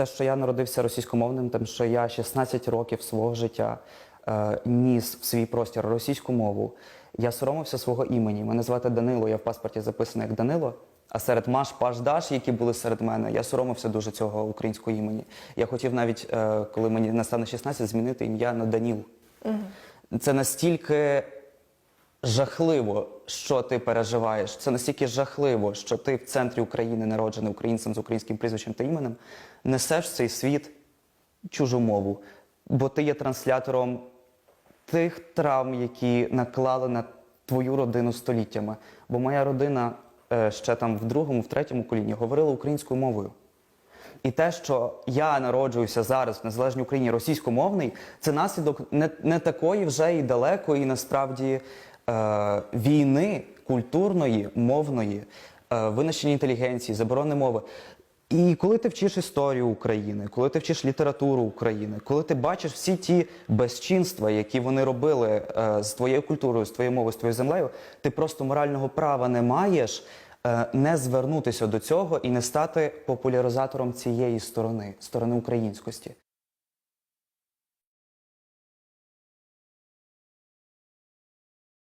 те, що я народився російськомовним, тим, що я 16 років свого життя е, ніс в свій простір російську мову. Я соромився свого імені. Мене звати Данило, я в паспорті записаний як Данило. А серед Маш, Паш, Даш, які були серед мене, я соромився дуже цього українського імені. Я хотів навіть, е, коли мені настане 16, змінити ім'я на Даніл. Це настільки жахливо, що ти переживаєш. Це настільки жахливо, що ти в центрі України, народжений українцем з українським прізвищем та іменем, несеш в цей світ чужу мову, бо ти є транслятором тих травм, які наклали на твою родину століттями. Бо моя родина е, ще там в другому, в третьому коліні говорила українською мовою. І те, що я народжуюся зараз в незалежній Україні російськомовний, це наслідок не, не такої вже і далекої, насправді, е, війни культурної, мовної, е, винищення інтелігенції, заборони мови. І коли ти вчиш історію України, коли ти вчиш літературу України, коли ти бачиш всі ті безчинства, які вони робили е, з твоєю культурою, з твоєю мовою, з твоєю землею, ти просто морального права не маєш е, не звернутися до цього і не стати популяризатором цієї сторони, сторони українськості.